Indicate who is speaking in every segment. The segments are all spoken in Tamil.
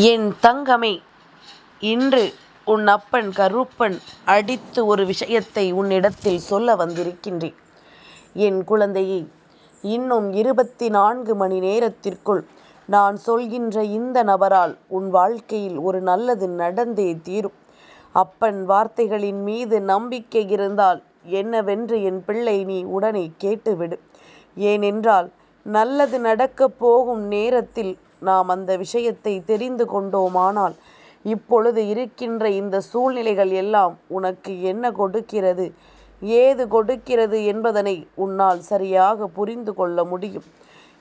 Speaker 1: என் தங்கமே இன்று உன் அப்பன் கருப்பன் அடித்து ஒரு விஷயத்தை உன்னிடத்தில் சொல்ல வந்திருக்கின்றேன். என் குழந்தையை இன்னும் இருபத்தி நான்கு மணி நேரத்திற்குள் நான் சொல்கின்ற இந்த நபரால் உன் வாழ்க்கையில் ஒரு நல்லது நடந்தே தீரும். அப்பன் வார்த்தைகளின் மீது நம்பிக்கை இருந்தால் என்னவென்று என் பிள்ளை நீ உடனே கேட்டுவிடு. ஏனென்றால் நல்லது நடக்கப் போகும் நேரத்தில் நாம் அந்த விஷயத்தை தெரிந்து கொண்டோமானால் இப்பொழுது இருக்கின்ற இந்த சூழ்நிலைகள் எல்லாம் உனக்கு என்ன கொடுக்கிறது? ஏது கொடுக்கிறது என்பதனை உன்னால் சரியாக புரிந்து கொள்ள முடியும்.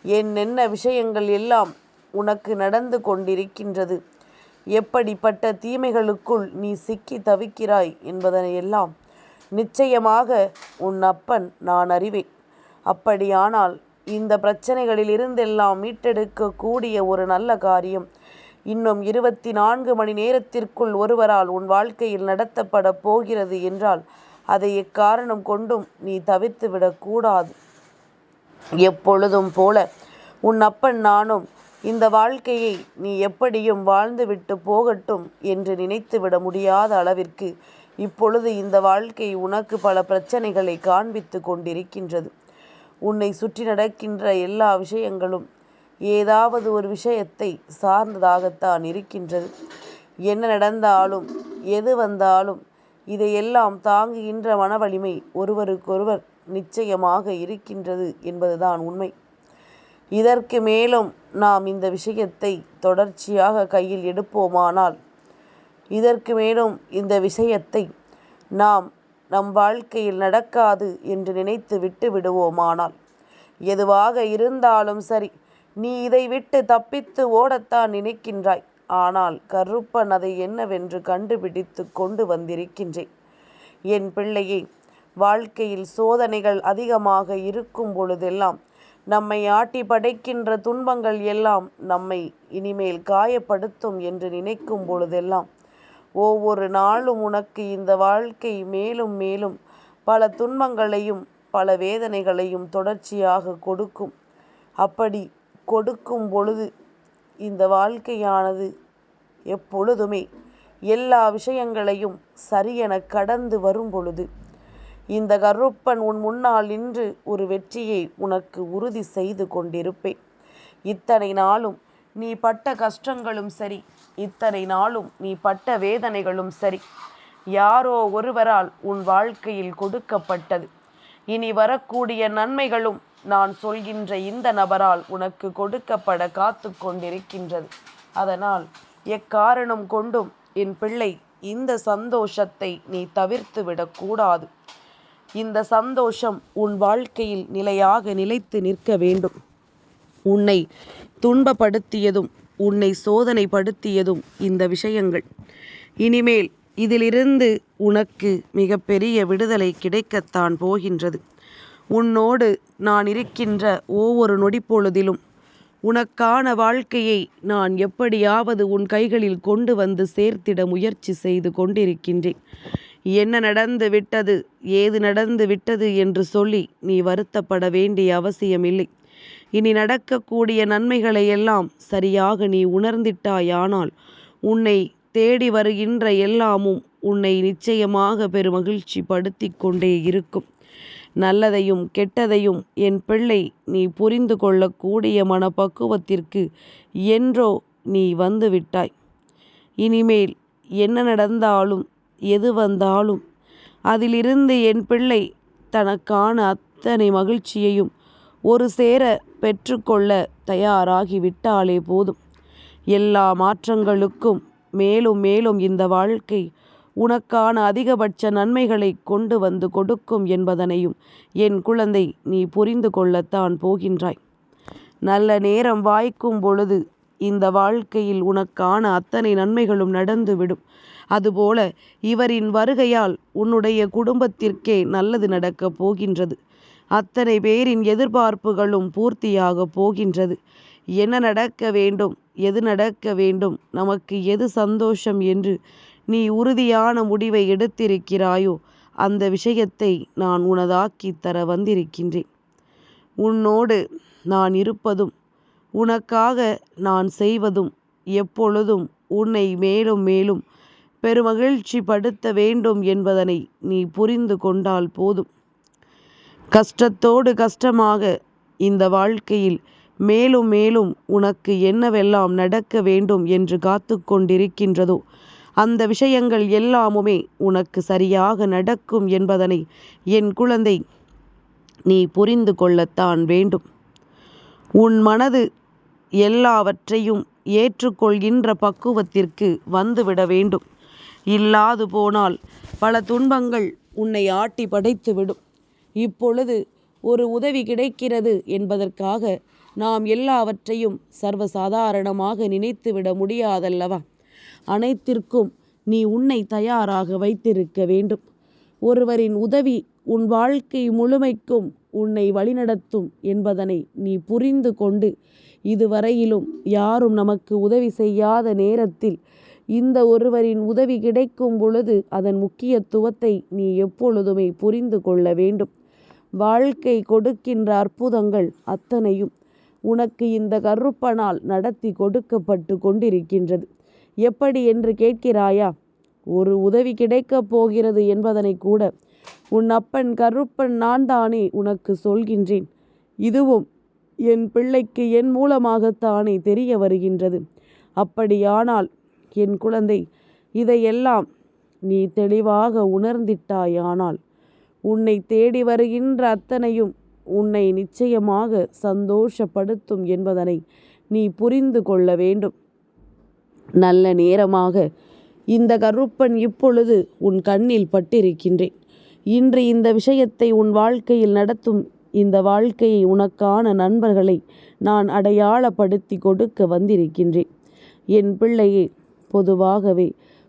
Speaker 1: என்னென்ன விஷயங்கள் எல்லாம் உனக்கு நடந்து கொண்டிருக்கின்றது? எப்படிப்பட்ட தீமைகளுக்குள் நீ சிக்கி தவிக்கிறாய் என்பதனை எல்லாம் நிச்சயமாக உன் அப்பன் நான் அறிவேன். அப்படியானால் இந்த பிரச்சனைகளில் இருந்தெல்லாம் மீட்டெடுக்கக்கூடிய ஒரு நல்ல காரியம். இன்னும் இருபத்தி நான்கு மணி நேரத்திற்குள் ஒருவரால் உன் வாழ்க்கையில் நடத்தப்பட போகிறது என்றால் அதை எக்காரணம் கொண்டும் நீ தவிர்த்து விடக்கூடாது எப்பொழுதும் போல உன் அப்பன் நானும் இந்த வாழ்க்கையை நீ எப்படியும் வாழ்ந்துவிட்டு போகட்டும் என்று நினைத்து விட முடியாத அளவிற்கு இப்பொழுது இந்த வாழ்க்கை உனக்கு பல பிரச்சனைகளை காண்பித்து கொண்டிருக்கின்றது. உன்னை சுற்றி நடக்கின்ற எல்லா விஷயங்களும் ஏதாவது ஒரு விஷயத்தை சார்ந்ததாகத்தான் இருக்கின்றது. என்ன நடந்தாலும் எது வந்தாலும் இதையெல்லாம் தாங்குகின்ற மன வலிமை ஒருவருக்கொருவர் நிச்சயமாக இருக்கின்றது என்பதுதான் உண்மை. இதற்கு மேலும் நாம் இந்த விஷயத்தை தொடர்ச்சியாக கையில் எடுப்போமானால் இதற்கு மேலும் இந்த விஷயத்தை நாம் நம் வாழ்க்கையில் நடக்காது என்று நினைத்து விட்டு விடுவோமானால் எதுவாக இருந்தாலும் சரி நீ இதை விட்டு தப்பித்து ஓடத்தான் நினைக்கின்றாய். ஆனால் கருப்பன் அதை என்னவென்று கண்டுபிடித்து கொண்டு வந்திருக்கின்றேன். என் பிள்ளையே வாழ்க்கையில் சோதனைகள் அதிகமாக இருக்கும் பொழுதெல்லாம் நம்மை ஆட்டி படைக்கின்ற துன்பங்கள் எல்லாம் நம்மை இனிமேல் காயப்படுத்தும் என்று நினைக்கும் பொழுதெல்லாம் ஒவ்வொரு நாளும் உனக்கு இந்த வாழ்க்கை மேலும் மேலும் பல துன்பங்களையும் பல வேதனைகளையும் தொடர்ச்சியாக கொடுக்கும். அப்படி கொடுக்கும் பொழுது இந்த வாழ்க்கையானது எப்பொழுதுமே எல்லா விஷயங்களையும் சரியென கடந்து வரும் பொழுது இந்த கருப்பன் உன் முன்னால் நின்று ஒரு வெற்றியை உனக்கு உறுதி செய்து கொண்டிருப்பேன். இத்தனை நாளும் நீ பட்ட கஷ்டங்களும் சரி இத்தனை நாளும் நீ பட்ட வேதனைகளும் சரி. யாரோ ஒருவரால் உன் வாழ்க்கையில் கொடுக்கப்பட்டது. இனி வரக்கூடிய நன்மைகளும் நான் சொல்கின்ற இந்த நபரால் உனக்கு கொடுக்கப்பட காத்து கொண்டிருக்கின்றது. அதனால் எக்காரணம் கொண்டும் என் பிள்ளை இந்த சந்தோஷத்தை நீ தவிர்த்து விடக்கூடாது இந்த சந்தோஷம் உன் வாழ்க்கையில் நிலையாக நிலைத்து நிற்க வேண்டும். உன்னை துன்பப்படுத்தியதும் உன்னை சோதனைப்படுத்தியதும் இந்த விஷயங்கள். இனிமேல் இதிலிருந்து உனக்கு மிகப்பெரிய விடுதலை கிடைக்கத்தான் போகின்றது. உன்னோடு நான் இருக்கின்ற ஒவ்வொரு நொடிப்பொழுதிலும் உனக்கான வாழ்க்கையை நான் எப்படியாவது உன் கைகளில் கொண்டு வந்து சேர்த்திட முயற்சி செய்து கொண்டிருக்கின்றேன். என்ன நடந்து விட்டது ஏது நடந்து விட்டது என்று சொல்லி நீ வருத்தப்பட வேண்டிய அவசியமில்லை. இனி நடக்கக்கூடிய நன்மைகளை எல்லாம் சரியாக நீ உணர்ந்திட்டாயானால் உன்னை தேடி வருகின்ற எல்லாமும் உன்னை நிச்சயமாக பெருமகிழ்ச்சி படுத்தி கொண்டே இருக்கும். நல்லதையும் கெட்டதையும் என் பிள்ளை நீ புரிந்து கொள்ளக்கூடிய மனப்பக்குவத்திற்கு என்றோ நீ வந்து விட்டாய். இனிமேல் என்ன நடந்தாலும் எது வந்தாலும் அதிலிருந்து என் பிள்ளை தனக்கான அத்தனை மகிழ்ச்சியையும் ஒரு சேர பெற்றுக்கொள்ள தயாராகி விட்டாலே போதும். எல்லா மாற்றங்களுக்கும் மேலும் மேலும் இந்த வாழ்க்கை உனக்கான அதிகபட்ச நன்மைகளை கொண்டு வந்து கொடுக்கும் என்பதனையும் என் குழந்தை நீ புரிந்து கொள்ளத்தான் போகின்றாய். நல்ல நேரம் வாய்க்கும் பொழுது இந்த வாழ்க்கையில் உனக்கான அத்தனை நன்மைகளும் நடந்துவிடும். அதுபோல இவரின் வருகையால் உன்னுடைய குடும்பத்திற்கே நல்லது நடக்கப் போகின்றது. அத்தனை பேரின் எதிர்பார்ப்புகளும் பூர்த்தியாக போகின்றது. என்ன நடக்க வேண்டும்? எது நடக்க வேண்டும்? நமக்கு எது சந்தோஷம் என்று நீ உறுதியான முடிவை எடுத்திருக்கிறாயோ அந்த விஷயத்தை நான் உனதாக்கி தர வந்திருக்கின்றேன். உன்னோடு நான் இருப்பதும் உனக்காக நான் செய்வதும் எப்பொழுதும் உன்னை மேலும் மேலும் பெருமகிழ்ச்சி படுத்த வேண்டும் என்பதனை நீ புரிந்து கொண்டால் போதும். கஷ்டத்தோடு கஷ்டமாக இந்த வாழ்க்கையில் மேலும் மேலும் உனக்கு என்னவெல்லாம் நடக்க வேண்டும் என்று காத்து கொண்டிருக்கின்றதோ அந்த விஷயங்கள் எல்லாமுமே உனக்கு சரியாக நடக்கும் என்பதனை என் குழந்தை நீ புரிந்து கொள்ளத்தான் வேண்டும். உன் மனது எல்லாவற்றையும் ஏற்றுக்கொள்கின்ற பக்குவத்திற்கு வந்துவிட வேண்டும். இல்லாது போனால் பல துன்பங்கள் உன்னை ஆட்டி படைத்துவிடும். இப்பொழுது ஒரு உதவி கிடைக்கிறது என்பதற்காக நாம் எல்லாவற்றையும் சர்வசாதாரணமாக நினைத்துவிட முடியாதல்லவா? அனைத்திற்கும் நீ உன்னை தயாராக வைத்திருக்க வேண்டும். ஒருவரின் உதவி உன் வாழ்க்கை முழுமைக்கும் உன்னை வழிநடத்தும் என்பதனை நீ புரிந்து கொண்டு இதுவரையிலும் யாரும் நமக்கு உதவி செய்யாத நேரத்தில் இந்த ஒருவரின் உதவி கிடைக்கும் பொழுது அதன் முக்கியத்துவத்தை நீ எப்பொழுதுமே புரிந்து கொள்ள வேண்டும். வாழ்க்கை கொடுக்கின்ற அற்புதங்கள் அத்தனையும் உனக்கு இந்த கருப்பனால் நடத்தி கொடுக்கப்பட்டு கொண்டிருக்கின்றது. எப்படி என்று கேட்கிறாயா? ஒரு உதவி கிடைக்கப் போகிறது என்பதனை கூட உன் அப்பன் கருப்பன் நான் தானே உனக்கு சொல்கின்றேன். இதுவும் என் பிள்ளைக்கு என் மூலமாகத்தானே தெரிய வருகின்றது. அப்படியானால் என் குழந்தை இதையெல்லாம் நீ தெளிவாக உணர்ந்திட்டாயானால் உன்னை தேடி வருகின்ற அத்தனையும் உன்னை நிச்சயமாக சந்தோஷப்படுத்தும் என்பதனை நீ புரிந்து கொள்ள வேண்டும். நல்ல நேரமாக இந்த கருப்பன் இப்பொழுது உன் கண்ணில் பட்டிருக்கின்றேன். இன்று இந்த விஷயத்தை உன் வாழ்க்கையில் நடத்தும் இந்த வாழ்க்கையை உனக்கான நண்பர்களை நான் அடையாளப்படுத்தி கொடுக்க வந்திருக்கின்றேன். என் பிள்ளையே பொதுவாகவே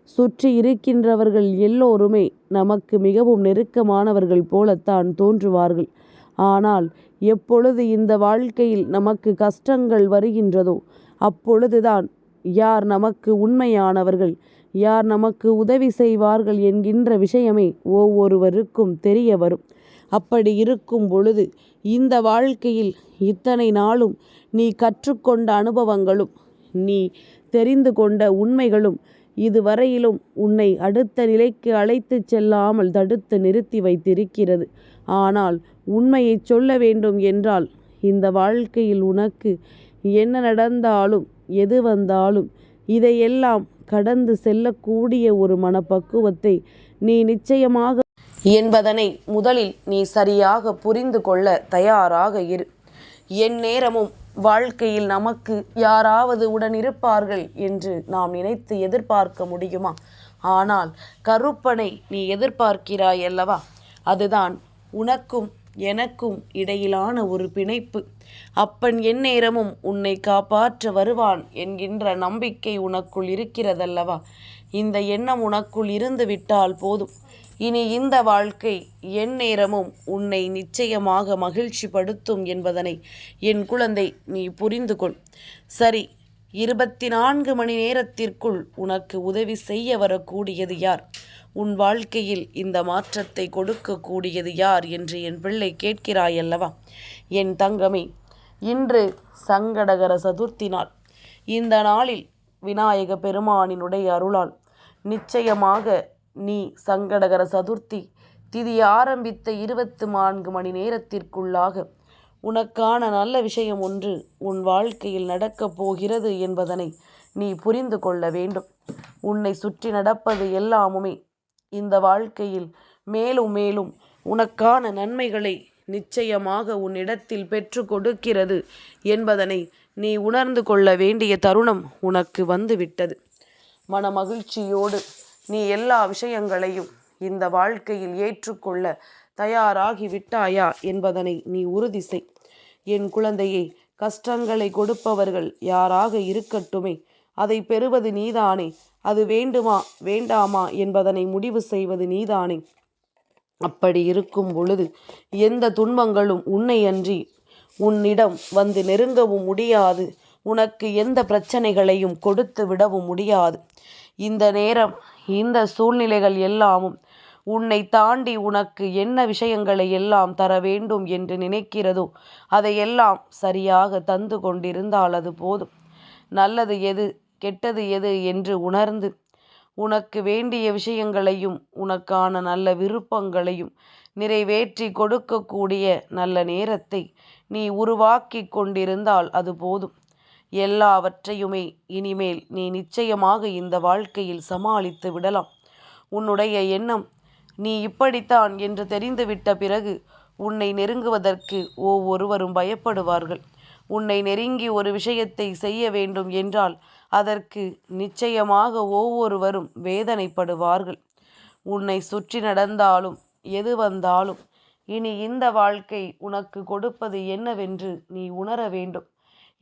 Speaker 1: சுற்றி இருக்கின்றவர்கள் எல்லோருமே நமக்கு மிகவும் நெருக்கமானவர்கள் போலத்தான் தோன்றுவார்கள். ஆனால் எப்பொழுது இந்த வாழ்க்கையில் நமக்கு கஷ்டங்கள் வருகின்றதோ அப்பொழுதுதான் யார் நமக்கு உண்மையானவர்கள் யார் நமக்கு உதவி செய்வார்கள் என்கின்ற விஷயமே ஒவ்வொருவருக்கும் தெரிய வரும். அப்படி இருக்கும் பொழுது இந்த வாழ்க்கையில் இத்தனை நாளும் நீ கற்றுக்கொண்ட அனுபவங்களும் நீ தெரிந்து கொண்ட உண்மைகளும் இதுவரையிலும் உன்னை அடுத்த நிலைக்கு அழைத்துச் செல்லாமல் தடுத்து நிறுத்தி வைத்திருக்கிறது. ஆனால் உண்மையை சொல்ல வேண்டும் என்றால் இந்த வாழ்க்கையில் உனக்கு என்ன நடந்தாலும் எது வந்தாலும் இதையெல்லாம் கடந்து செல்லக்கூடிய ஒரு மனப்பக்குவத்தை நீ நிச்சயமாக என்பதனை முதலில் நீ சரியாக புரிந்து கொள்ள தயாராக இரு. என் நேரமும் வாழ்க்கையில் நமக்கு யாராவது உடன் இருப்பார்கள் என்று நாம் நினைத்து எதிர்பார்க்க முடியுமா? ஆனால் கருப்பனை நீ எதிர்பார்க்கிறாய் அல்லவா? அதுதான் உனக்கும் எனக்கும் இடையிலான ஒரு பிணைப்பு. அப்பன் எந்நேரமும் உன்னை காப்பாற்ற வருவான் என்கின்ற நம்பிக்கை உனக்குள் இருக்கிறதல்லவா? இந்த எண்ணம் உனக்குள் இருந்து விட்டால் போதும். இனி இந்த வாழ்க்கை என் நேரமும் உன்னை நிச்சயமாக மகிழ்ச்சி படுத்தும் என்பதனை என் குழந்தை நீ புரிந்து கொள். சரி இருபத்தி நான்கு மணி நேரத்திற்குள் உனக்கு உதவி செய்ய வரக்கூடியது யார்? உன் வாழ்க்கையில் இந்த மாற்றத்தை கொடுக்கக்கூடியது யார் என்று என் பிள்ளை கேட்கிறாயல்லவா? என் தங்கமே இன்று சங்கடகர சதுர்த்தி நாள். இந்த நாளில் விநாயக பெருமானினுடைய அருளால் நிச்சயமாக நீ சங்கடகர சதுர்த்தி. திதி ஆரம்பித்த இருபத்து நான்கு மணி நேரத்திற்குள்ளாக உனக்கான நல்ல விஷயம் ஒன்று உன் வாழ்க்கையில் நடக்கப் போகிறது என்பதனை நீ புரிந்து கொள்ள வேண்டும். உன்னை சுற்றி நடப்பது எல்லாமுமே இந்த வாழ்க்கையில் மேலும் மேலும் உனக்கான நன்மைகளை நிச்சயமாக உன்னிடத்தில் பெற்று கொடுக்கிறது என்பதனை நீ உணர்ந்து கொள்ள வேண்டிய தருணம் உனக்கு வந்துவிட்டது. மன மகிழ்ச்சியோடு நீ எல்லா விஷயங்களையும் இந்த வாழ்க்கையில் ஏற்றுக்கொள்ள தயாராகி விட்டாயா என்பதனை நீ உறுதி செய். என் குழந்தையை கஷ்டங்களை கொடுப்பவர்கள் யாராக இருக்கட்டுமே அதை பெறுவது நீதானே அது வேண்டுமா வேண்டாமா என்பதனை முடிவு செய்வது நீதானே. அப்படி இருக்கும் பொழுது எந்த துன்பங்களும் உன்னை அன்றி உன்னிடம் வந்து நெருங்கவும் முடியாது. உனக்கு எந்த பிரச்சனைகளையும் கொடுத்து விடவும் முடியாது. இந்த நேரம் இந்த சூழ்நிலைகள் எல்லாமும் உன்னை தாண்டி உனக்கு என்ன விஷயங்களை எல்லாம் தர வேண்டும் என்று நினைக்கிறதோ அதையெல்லாம் சரியாக தந்து கொண்டிருந்தால் அது போதும். நல்லது எது கெட்டது எது என்று உணர்ந்து உனக்கு வேண்டிய விஷயங்களையும் உனக்கான நல்ல விருப்பங்களையும் நிறைவேற்றி கொடுக்கக்கூடிய நல்ல நேரத்தை நீ உருவாக்கி கொண்டிருந்தால் அது போதும். எல்லாவற்றையுமே இனிமேல் நீ நிச்சயமாக இந்த வாழ்க்கையில் சமாளித்து விடலாம். உன்னுடைய எண்ணம் நீ இப்படித்தான் என்று தெரிந்துவிட்ட பிறகு உன்னை நெருங்குவதற்கு ஒவ்வொருவரும் பயப்படுவார்கள். உன்னை நெருங்கி ஒரு விஷயத்தை செய்ய வேண்டும் என்றால் அதற்கு நிச்சயமாக ஒவ்வொருவரும் வேதனைப்படுவார்கள். உன்னை சுற்றி நடந்தாலும் எது வந்தாலும் இனி இந்த வாழ்க்கை உனக்கு கொடுப்பது என்னவென்று நீ உணர வேண்டும்.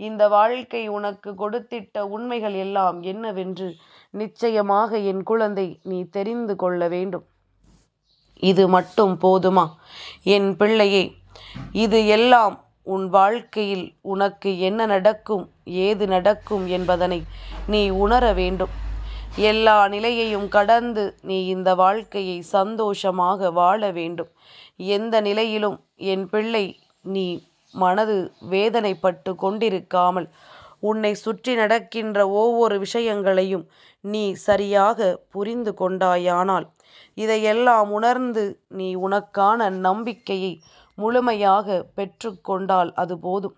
Speaker 1: இந்த வாழ்க்கை உனக்கு கொடுத்திட்ட உண்மைகள் எல்லாம் என்னவென்று நிச்சயமாக என் குழந்தை நீ தெரிந்து கொள்ள வேண்டும். இது மட்டும் போதுமா? என் பிள்ளையே இது எல்லாம் உன் வாழ்க்கையில் உனக்கு என்ன நடக்கும் ஏது நடக்கும் என்பதனை நீ உணர வேண்டும். எல்லா நிலையையும் கடந்து நீ இந்த வாழ்க்கையை சந்தோஷமாக வாழ வேண்டும். எந்த நிலையிலும் என் பிள்ளை நீ மனது வேதனைப்பட்டு கொண்டிருக்காமல் உன்னை சுற்றி நடக்கின்ற ஒவ்வொரு விஷயங்களையும் நீ சரியாக புரிந்து கொண்டாயானால் இதையெல்லாம் உணர்ந்து நீ உனக்கான நம்பிக்கையை முழுமையாக பெற்றுக்கொண்டால் அது போதும்.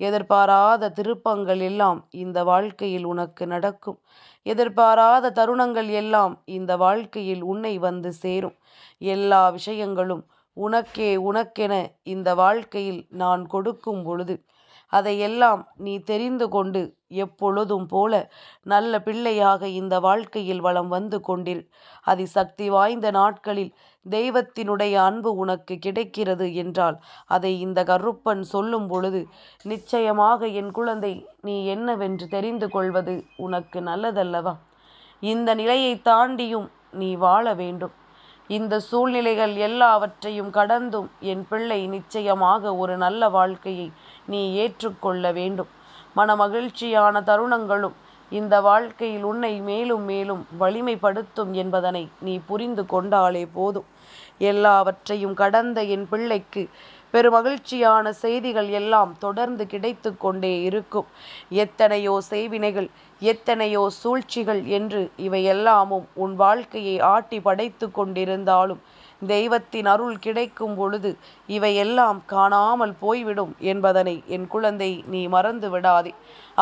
Speaker 1: எதிர்பாராத திருப்பங்கள் எல்லாம் இந்த வாழ்க்கையில் உனக்கு நடக்கும். எதிர்பாராத தருணங்கள் எல்லாம் இந்த வாழ்க்கையில் உன்னை வந்து சேரும். எல்லா விஷயங்களும் உனக்கே உனக்கென இந்த வாழ்க்கையில் நான் கொடுக்கும் பொழுது அதையெல்லாம் நீ தெரிந்து கொண்டு எப்பொழுதும் போல நல்ல பிள்ளையாக இந்த வாழ்க்கையில் வளம் வந்து கொண்டிரு. அதிசக்தி வாய்ந்த நாட்களில் தெய்வத்தினுடைய அன்பு உனக்கு கிடைக்கிறது என்றால் அதை இந்த கருப்பன் சொல்லும் பொழுது நிச்சயமாக என் குழந்தை நீ என்னவென்று தெரிந்து கொள்வது உனக்கு நல்லதல்லவா? இந்த நிலையை தாண்டியும் நீ வாழ வேண்டும். இந்த சூழ்நிலைகள் எல்லாவற்றையும் கடந்தும் என் பிள்ளை நிச்சயமாக ஒரு நல்ல வாழ்க்கையை நீ ஏற்றுக்கொள்ள வேண்டும். மன மகிழ்ச்சியான தருணங்களும் இந்த வாழ்க்கையில் உன்னை மேலும் மேலும் வலிமைப்படுத்தும் என்பதனை நீ புரிந்து கொண்டாலே போதும். எல்லாவற்றையும் கடந்த என் பிள்ளைக்கு பெருமகிழ்ச்சியான செய்திகள் எல்லாம் தொடர்ந்து கிடைத்து கொண்டே இருக்கும். எத்தனையோ செய்வினைகள் எத்தனையோ சூழ்ச்சிகள் என்று இவையெல்லாமும் உன் வாழ்க்கையை ஆட்டி படைத்து கொண்டிருந்தாலும் தெய்வத்தின் அருள் கிடைக்கும் பொழுது இவையெல்லாம் காணாமல் போய்விடும் என்பதனை என் குழந்தை நீ மறந்து விடாதே.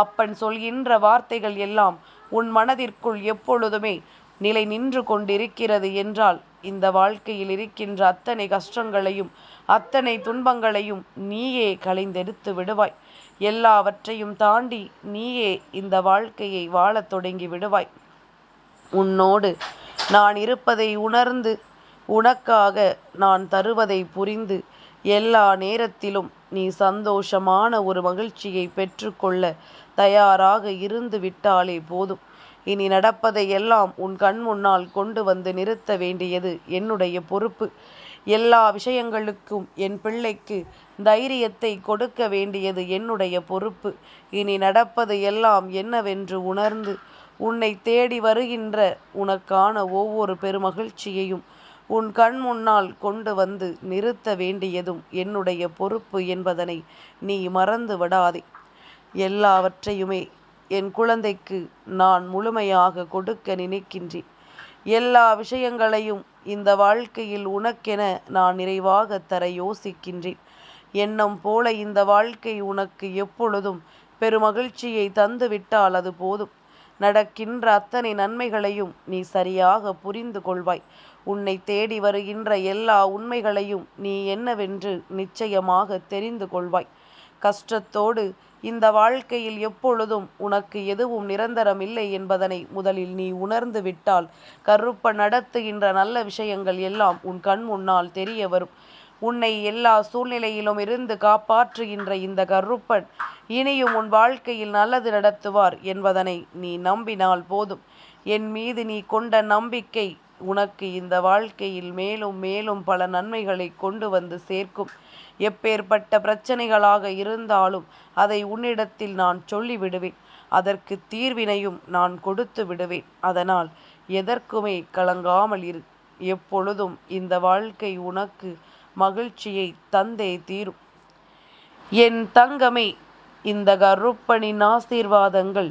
Speaker 1: அப்பன் சொல்கின்ற வார்த்தைகள் எல்லாம் உன் மனதிற்குள் எப்பொழுதுமே நிலை நின்று கொண்டிருக்கிறது என்றால் இந்த வாழ்க்கையில் இருக்கின்ற அத்தனை கஷ்டங்களையும் அத்தனை துன்பங்களையும் நீயே களைந்தெடுத்து விடுவாய். எல்லாவற்றையும் தாண்டி நீயே இந்த வாழ்க்கையை வாழத் தொடங்கி விடுவாய். உன்னோடு நான் இருப்பதை உணர்ந்து உனக்காக நான் தருவதை புரிந்து எல்லா நேரத்திலும் நீ சந்தோஷமான ஒரு மகிழ்ச்சியை பெற்றுக்கொள்ள தயாராக இருந்து விட்டாலே போதும். இனி நடப்பதை எல்லாம் உன் கண் முன்னால் கொண்டு வந்து நிறுத்த வேண்டியது என்னுடைய பொறுப்பு. எல்லா விஷயங்களுக்கும் என் பிள்ளைக்கு தைரியத்தை கொடுக்க வேண்டியது என்னுடைய பொறுப்பு. இனி நடப்பது எல்லாம் என்னவென்று உணர்ந்து உன்னை தேடி வருகின்ற உனக்கான ஒவ்வொரு பெருமகிழ்ச்சியையும் உன் கண் முன்னால் கொண்டு வந்து நிறுத்த வேண்டியதும் என்னுடைய பொறுப்பு என்பதனை நீ மறந்து விடாதே. எல்லாவற்றையுமே என் குழந்தைக்கு நான் முழுமையாக கொடுக்க நினைக்கின்றேன். எல்லா விஷயங்களையும் இந்த வாழ்க்கையில் உனக்கென நான் நிறைவாக தர யோசிக்கின்றேன். எண்ணம் போல இந்த வாழ்க்கை உனக்கு எப்பொழுதும் பெருமகிழ்ச்சியை தந்துவிட்டால் அது போதும். நடக்கின்ற அத்தனை நன்மைகளையும் நீ சரியாக புரிந்து கொள்வாய். உன்னை தேடி வருகின்ற எல்லா உண்மைகளையும் நீ என்னவென்று நிச்சயமாக தெரிந்து கொள்வாய். கஷ்டத்தோடு இந்த வாழ்க்கையில் எப்பொழுதும் உனக்கு எதுவும் நிரந்தரம் இல்லை என்பதனை முதலில் நீ உணர்ந்து விட்டால் கருப்ப நடத்துகின்ற நல்ல விஷயங்கள் எல்லாம் உன் கண் முன்னால் தெரிய வரும். உன்னை எல்லா சூழ்நிலையிலும் இருந்து காப்பாற்றுகின்ற இந்த கருப்பன் இனியும் உன் வாழ்க்கையில் நல்லது நடத்துவார் என்பதனை நீ நம்பினால் போதும். என் மீது நீ கொண்ட நம்பிக்கை உனக்கு இந்த வாழ்க்கையில் மேலும் மேலும் பல நன்மைகளை கொண்டு வந்து சேர்க்கும். எப்பேற்பட்ட பிரச்சனைகளாக இருந்தாலும் அதை உன்னிடத்தில் நான் சொல்லிவிடுவேன். அதற்கு தீர்வினையும் நான் கொடுத்து விடுவேன். அதனால் எதற்குமே கலங்காமல் இரு. எப்பொழுதும் இந்த வாழ்க்கை உனக்கு மகிழ்ச்சியை தந்தே தீரும். என் தங்கமே இந்த கருப்பனின் ஆசீர்வாதங்கள்